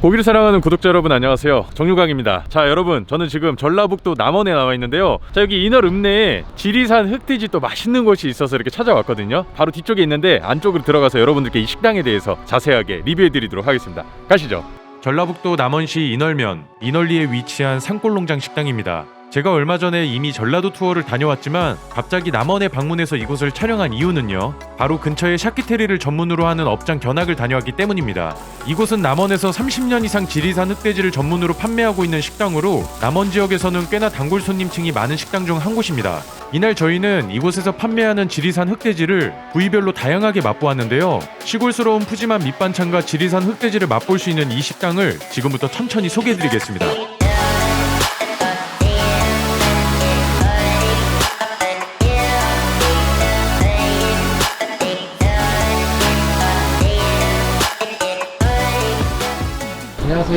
고기를 사랑하는 구독자 여러분 안녕하세요. 정유강입니다. 자 여러분 저는 지금 전라북도 남원에 나와 있는데요. 자 여기 인월 읍내에 지리산 흑돼지 또 맛있는 곳이 있어서 이렇게 찾아왔거든요. 바로 뒤쪽에 있는데 안쪽으로 들어가서 여러분들께 이 식당에 대해서 자세하게 리뷰해 드리도록 하겠습니다. 가시죠. 전라북도 남원시 인월면 인월리에 위치한 산골농장 식당입니다 제가 얼마 전에 이미 전라도 투어를 다녀왔지만 갑자기 남원에 방문해서 이곳을 촬영한 이유는요. 바로 근처에 샤키테리를 전문으로 하는 업장 견학을 다녀왔기 때문입니다. 이곳은 남원에서 30년 이상 지리산 흑돼지를 전문으로 판매하고 있는 식당으로 남원 지역에서는 꽤나 단골 손님층이 많은 식당 중 한 곳입니다. 이날 저희는 이곳에서 판매하는 지리산 흑돼지를 부위별로 다양하게 맛보았는데요. 시골스러운 푸짐한 밑반찬과 지리산 흑돼지를 맛볼 수 있는 이 식당을 지금부터 천천히 소개해드리겠습니다.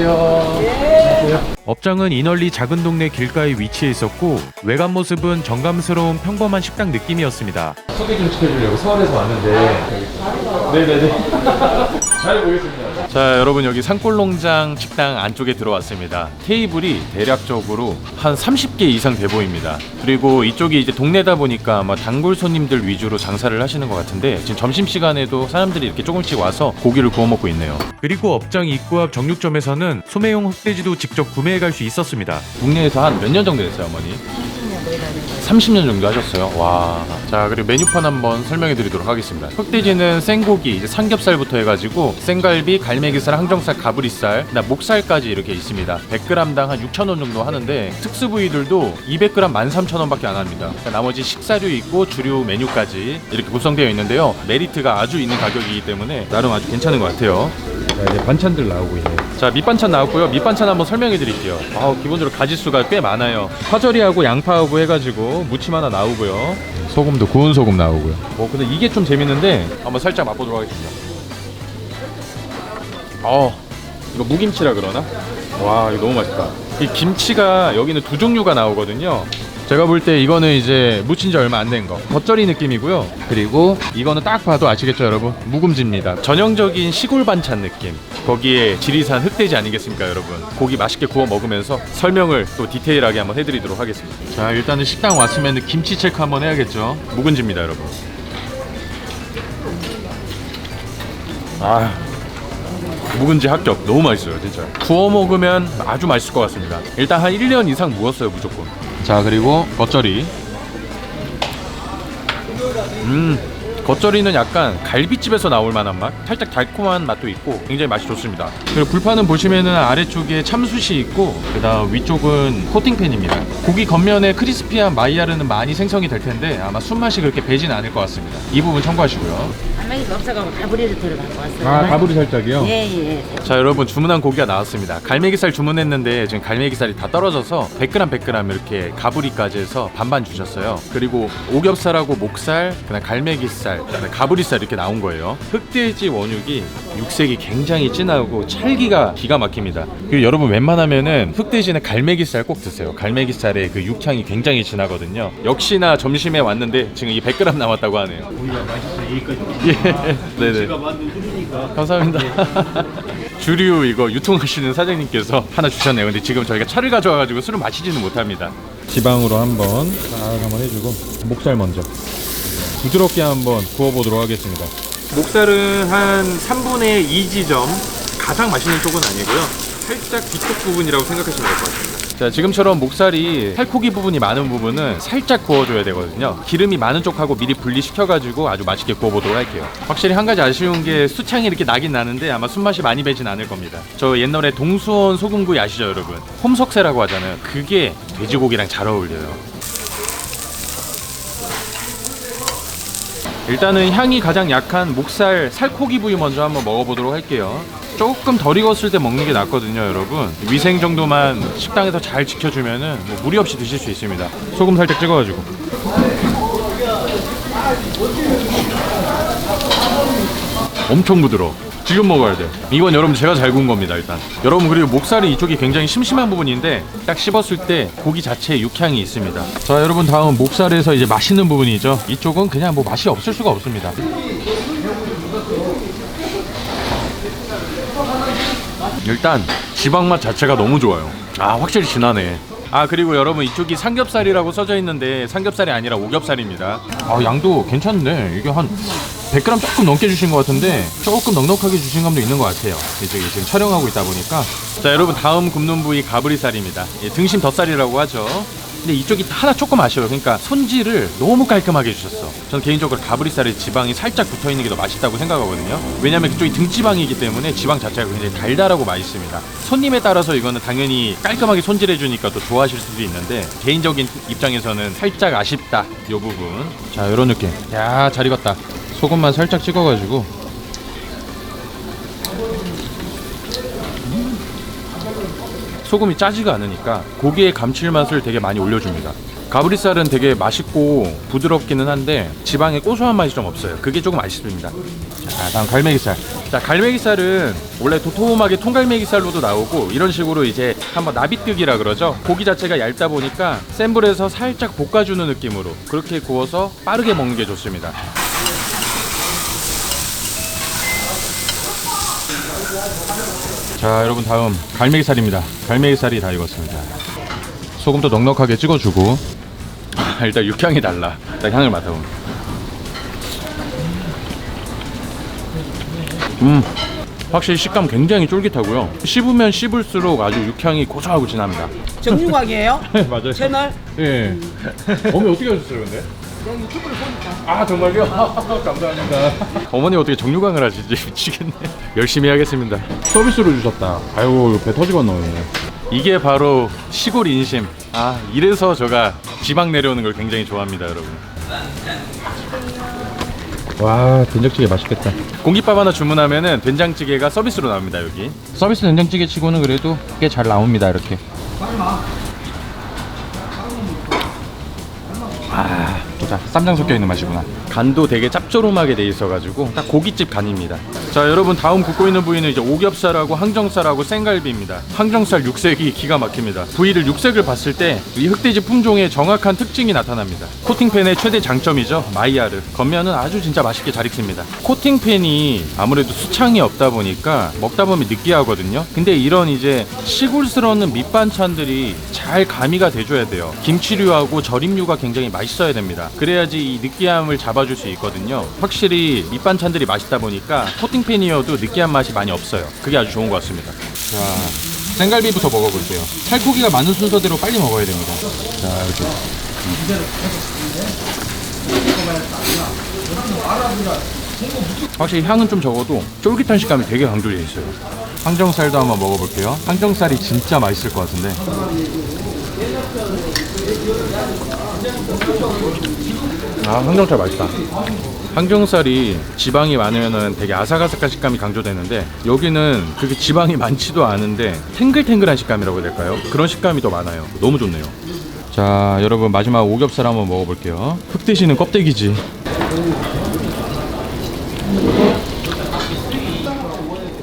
안녕하세요. 업장은 인월리 작은 동네 길가에 위치해 있었고 외관 모습은 정감스러운 평범한 식당 느낌이었습니다. 소개 좀 시켜주려고 서울에서 왔는데. 네네네. 잘 보겠습니다. 자 여러분 여기 산골농장 식당 안쪽에 들어왔습니다. 테이블이 대략적으로 한 30개 이상 돼 보입니다. 그리고 이쪽이 이제 동네다 보니까 아마 단골 손님들 위주로 장사를 하시는 것 같은데 지금 점심 시간에도 사람들이 이렇게 조금씩 와서 고기를 구워 먹고 있네요. 그리고 업장 입구 앞 정육점에서는 소매용 흑돼지도 직접 구매해 갈 수 있었습니다. 국내에서 한 몇 년 정도 됐어요, 어머니? 30년 정도 하셨어요. 와. 자, 그리고 메뉴판 한번 설명해 드리도록 하겠습니다. 흑돼지는 생고기, 이제 삼겹살부터 해가지고 생갈비, 갈매기살, 항정살, 가브리살, 그다음 목살까지 이렇게 있습니다. 100g당 한 6,000원 정도 하는데 특수 부위들도 200g 13,000원밖에 안 합니다. 그러니까 나머지 식사류 있고 주류 메뉴까지 이렇게 구성되어 있는데요. 메리트가 아주 있는 가격이기 때문에 나름 아주 괜찮은 것 같아요. 자, 이제 반찬들 나오고 있네요. 자, 밑반찬 나왔고요. 밑반찬 한번 설명해 드릴게요. 아, 기본적으로 가지수가 꽤 많아요. 파절이하고 양파하고 해가지고 무침 하나 나오고요. 소금도 구운 소금 나오고요. 어, 근데 이게 좀 재밌는데 한번 살짝 맛보도록 하겠습니다. 어, 이거 무김치라 그러나? 와, 이거 너무 맛있다. 이 김치가 여기는 두 종류가 나오거든요. 제가 볼 때 이거는 이제 무친 지 얼마 안 된 거. 겉절이 느낌이고요. 그리고 이거는 딱 봐도 아시겠죠, 여러분? 묵음지입니다. 전형적인 시골 반찬 느낌. 거기에 지리산 흑돼지 아니겠습니까, 여러분? 고기 맛있게 구워 먹으면서 설명을 또 디테일하게 한번 해드리도록 하겠습니다. 자, 일단은 식당 왔으면 김치 체크 한번 해야겠죠. 묵은지입니다, 여러분. 아, 묵은지 합격 너무 맛있어요 진짜 구워 먹으면 아주 맛있을 것 같습니다 일단 한 1년 이상 묵었어요 무조건 자 그리고 겉절이. 음 겉절이는 약간 갈비집에서 나올 만한 맛 살짝 달콤한 맛도 있고 굉장히 맛이 좋습니다 그리고 불판은 보시면은 아래쪽에 참숯이 있고 그 다음 위쪽은 코팅팬입니다 고기 겉면에 크리스피한 마이야르는 많이 생성이 될 텐데 아마 순맛이 그렇게 배진 않을 것 같습니다 이 부분 참고하시고요 갈매기가 없어가고 다부리를 들어갖고 왔어요. 아 다부리 살짝이요? 예예. 자 여러분 주문한 고기가 나왔습니다 갈매기살 주문했는데 지금 갈매기살이 다 떨어져서 100g 100g 이렇게 가브리까지 해서 반반 주셨어요 그리고 오겹살하고 목살 그다음 갈매기살 그다음 가브리살 이렇게 나온 거예요. 흑돼지 원육이 육색이 굉장히 진하고 찰기가 기가 막힙니다. 그리고 여러분 웬만하면은 흑돼지는 갈매기살 꼭 드세요. 갈매기살의 그 육향이 굉장히 진하거든요. 역시나 점심에 왔는데 지금 이 100g 남았다고 하네요. 고기가 맛있어 여기까지 예. 네네. 제가 만든 후리니까. 감사합니다. 주류 이거 유통하시는 사장님께서 하나 주셨네요. 근데 지금 저희가 차를 가져와가지고 술을 마시지는 못합니다. 지방으로 한번 딱 한번 해주고 목살 먼저 부드럽게 한번 구워보도록 하겠습니다. 목살은 한 3분의 2 지점 가장 맛있는 쪽은 아니고요. 살짝 뒤쪽 부분이라고 생각하시면 될 것 같습니다. 자, 지금처럼 목살이 살코기 부분이 많은 부분은 살짝 구워줘야 되거든요. 기름이 많은 쪽하고 미리 분리시켜가지고 아주 맛있게 구워보도록 할게요. 확실히 한 가지 아쉬운 게 수창이 이렇게 나긴 나는데 아마 순맛이 많이 배진 않을 겁니다. 저 옛날에 동수원 소금구이 아시죠, 여러분? 홈석쇠라고 하잖아요. 그게 돼지고기랑 잘 어울려요. 일단은 향이 가장 약한 목살 살코기 부위 먼저 한번 먹어보도록 할게요. 조금 덜 익었을 때 먹는 게 낫거든요, 여러분. 위생 정도만 식당에서 잘 지켜주면은 뭐 무리 없이 드실 수 있습니다. 소금 살짝 찍어가지고. 엄청 부드러워. 지금 먹어야 돼. 이건 여러분 제가 잘 구운 겁니다, 일단. 여러분 그리고 목살이 이쪽이 굉장히 심심한 부분인데 딱 씹었을 때 고기 자체에 육향이 있습니다. 자, 여러분 다음 목살에서 이제 맛있는 부분이죠. 이쪽은 그냥 뭐 맛이 없을 수가 없습니다. 일단 지방 맛 자체가 너무 좋아요. 아 확실히 진하네. 아 그리고 여러분 이쪽이 삼겹살이라고 써져 있는데 삼겹살이 아니라 오겹살입니다. 아 양도 괜찮네. 이게 한 100g 조금 넘게 주신 것 같은데 조금 넉넉하게 주신 감도 있는 것 같아요. 이쪽이 지금 촬영하고 있다 보니까. 자 여러분 다음 굽는 부위 가브리살입니다. 예, 등심 덧살이라고 하죠. 근데 이쪽이 하나 조금 아쉬워요. 그러니까 손질을 너무 깔끔하게 해주셨어. 저는 개인적으로 가브리살에 지방이 살짝 붙어 있는 게 더 맛있다고 생각하거든요. 왜냐면 그쪽이 등지방이기 때문에 지방 자체가 굉장히 달달하고 맛있습니다. 손님에 따라서 이거는 당연히 깔끔하게 손질해 주니까 또 좋아하실 수도 있는데 개인적인 입장에서는 살짝 아쉽다. 요 부분. 자, 이런 느낌. 야, 잘 익었다. 소금만 살짝 찍어가지고 소금이 짜지가 않으니까 고기의 감칠맛을 되게 많이 올려줍니다. 가브리살은 되게 맛있고 부드럽기는 한데 지방의 고소한 맛이 좀 없어요. 그게 조금 아쉽습니다. 자, 다음 갈매기살. 자, 갈매기살은 원래 도톰하게 통갈매기살로도 나오고 이런 식으로 이제 한번 나비뜨기라 그러죠. 고기 자체가 얇다 보니까 센 불에서 살짝 볶아주는 느낌으로 그렇게 구워서 빠르게 먹는 게 좋습니다. 자 여러분 다음 갈매기살입니다. 갈매기살이 다 익었습니다. 소금도 넉넉하게 찍어주고. 아, 일단 육향이 달라. 일단 향을 맡아보면 음 확실히 식감 굉장히 쫄깃하고요. 씹으면 씹을수록 아주 육향이 고소하고 진합니다. 정육각이에요? 네 맞아요. 채널? 예. 어머니 어떻게 하셨어요 근데? 내가 유튜브를 보니까. 아 정말요? 감사합니다. 어머니 어떻게 정류강을 하시지 미치겠네. 열심히 하겠습니다. 서비스로 주셨다. 아유 배 터지겠네. 이게 바로 시골 인심. 아 이래서 제가 지방 내려오는 걸 굉장히 좋아합니다, 여러분. 와 된장찌개 맛있겠다. 공깃밥 하나 주문하면은 된장찌개가 서비스로 나옵니다 여기. 서비스 된장찌개 치고는 그래도 꽤 잘 나옵니다 이렇게. 아, 진짜 쌈장 섞여 있는 맛이구나. 간도 되게 짭조름하게 돼 있어가지고 딱 고깃집 간입니다. 자, 여러분 다음 굽고 있는 부위는 이제 오겹살하고 항정살하고 생갈비입니다. 항정살 육색이 기가 막힙니다. 부위를 육색을 봤을 때 이 흑돼지 품종의 정확한 특징이 나타납니다. 코팅팬의 최대 장점이죠. 마이야르. 겉면은 아주 진짜 맛있게 잘 익습니다. 코팅팬이 아무래도 수창이 없다 보니까 먹다 보면 느끼하거든요. 근데 이런 이제 시골스러운 밑반찬들이 잘 가미가 돼줘야 돼요. 김치류하고 절임류가 굉장히 맛있어야 됩니다. 그래야지 이 느끼함을 잡아줄 수 있거든요. 확실히 밑반찬들이 맛있다 보니까 코팅팬이어도 느끼한 맛이 많이 없어요. 그게 아주 좋은 것 같습니다. 자, 생갈비부터 먹어볼게요. 살코기가 많은 순서대로 빨리 먹어야 됩니다. 자, 이렇게. 확실히 향은 좀 적어도 쫄깃한 식감이 되게 강조되어 있어요. 항정살도 한번 먹어볼게요. 항정살이 진짜 맛있을 것 같은데. 아, 항정살 맛있다. 항정살이 지방이 많으면 되게 아삭아삭한 식감이 강조되는데 여기는 그렇게 지방이 많지도 않은데 탱글탱글한 식감이라고 해야 될까요? 그런 식감이 더 많아요. 너무 좋네요. 자, 여러분 마지막 오겹살 한번 먹어볼게요. 흑돼지는 껍데기지.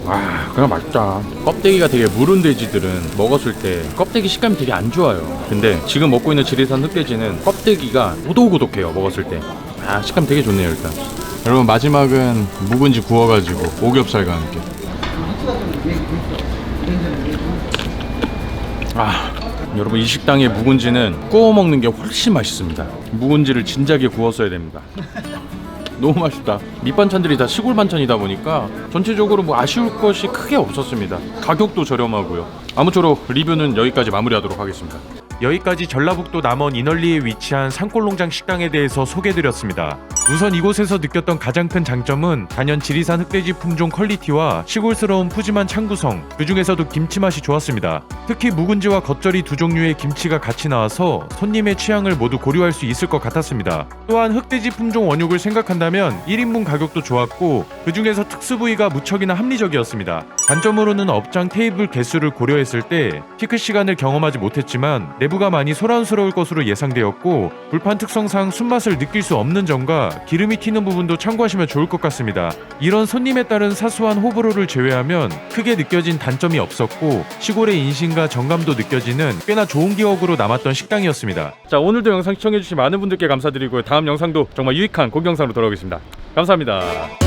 아, 그냥 맛있다. 껍데기가 되게 무른 돼지들은 먹었을 때 껍데기 식감이 되게 안 좋아요. 근데 지금 먹고 있는 지리산 흑돼지는 껍데기가 오독오독해요. 먹었을 때. 아, 식감 되게 좋네요, 일단. 여러분 마지막은 묵은지 구워가지고 오겹살과 함께. 아, 여러분 이 식당의 묵은지는 구워 먹는 게 훨씬 맛있습니다. 묵은지를 진작에 구웠어야 됩니다. 너무 맛있다. 밑반찬들이 다 시골 반찬이다 보니까 전체적으로 뭐 아쉬울 것이 크게 없었습니다. 가격도 저렴하고요. 아무쪼록 리뷰는 여기까지 마무리하도록 하겠습니다. 여기까지 전라북도 남원 인월리에 위치한 산골농장 식당에 대해서 소개드렸습니다. 우선 이곳에서 느꼈던 가장 큰 장점은 단연 지리산 흑돼지 품종 퀄리티와 시골스러운 푸짐한 창구성, 그 중에서도 김치 맛이 좋았습니다. 특히 묵은지와 겉절이 두 종류의 김치가 같이 나와서 손님의 취향을 모두 고려할 수 있을 것 같았습니다. 또한 흑돼지 품종 원육을 생각한다면 1인분 가격도 좋았고 그 중에서 특수 부위가 무척이나 합리적이었습니다. 단점으로는 업장 테이블 개수를 고려했을 때 피크 시간을 경험하지 못했지만 내부가 많이 소란스러울 것으로 예상되었고 불판 특성상 순맛을 느낄 수 없는 점과 기름이 튀는 부분도 참고하시면 좋을 것 같습니다. 이런 손님에 따른 사소한 호불호를 제외하면 크게 느껴진 단점이 없었고 시골의 인심과 정감도 느껴지는 꽤나 좋은 기억으로 남았던 식당이었습니다. 자 오늘도 영상 시청해주신 많은 분들께 감사드리고요. 다음 영상도 정말 유익한 고기 영상으로 돌아오겠습니다. 감사합니다.